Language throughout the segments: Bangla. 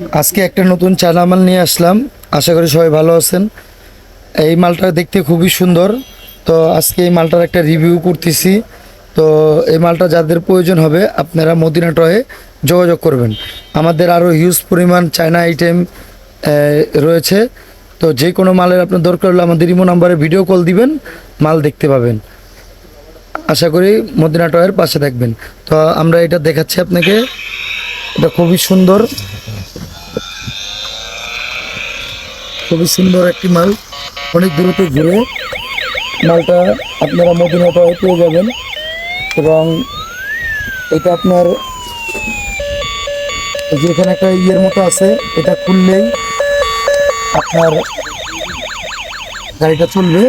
আজকে একটা নতুন চায়না মাল নিয়ে আসলাম। আশা করি সবাই ভালো আছেন। এই মালটা দেখতে খুবই সুন্দর। তো আজকে এই মালটার একটা রিভিউ করতেছি। তো এই মালটা যাদের প্রয়োজন হবে, আপনারা মদিনা টয়ে যোগাযোগ করবেন। আমাদের আরও হিউজ পরিমাণ চায়না আইটেম রয়েছে। তো যে কোনো মালের আপনার দরকার হলে আমাদের ইমো নাম্বারে ভিডিও কল দিবেন, মাল দেখতে পাবেন। আশা করি মদিনা টয়ের পাশে থাকবেন। তো আমরা এটা দেখাচ্ছি আপনাকে। এটা খুবই সুন্দর। খুবই সুন্দর একটি মাল। অনেক দূরত্ব ঘুরে মালটা আপনারা মদিনা টয়ে পেয়ে যাবেন। এবং এটা আপনার যেখানে একটা ইয়ের মতো আছে, এটা খুললেই আপনার গাড়িটা চলবে।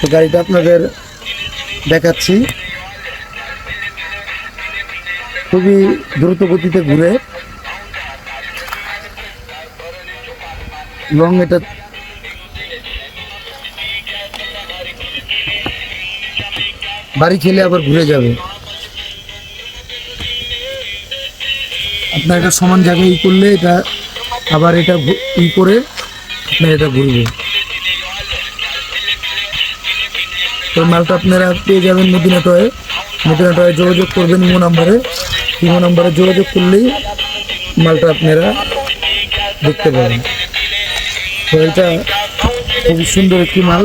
তো গাড়িটা আপনাদের দেখাচ্ছি। খুবই দ্রুত গতিতে ঘুরে। এবং এটা বাড়ি খেলে আবার ঘুরে যাবে। আপনার এটা সমান জায়গায় ই করলে এটা আবার এটা ই করে আপনার এটা ঘুরবে। তো মালটা আপনারা পেয়ে যাবেন মদিনা টয়ে। টয়ে যোগাযোগ করবেন ইমো নাম্বারে। ইমো নাম্বারে যোগাযোগ করলেই মালটা আপনারা দেখতে পাবেন। তো এটা খুবই সুন্দর একটি মাল।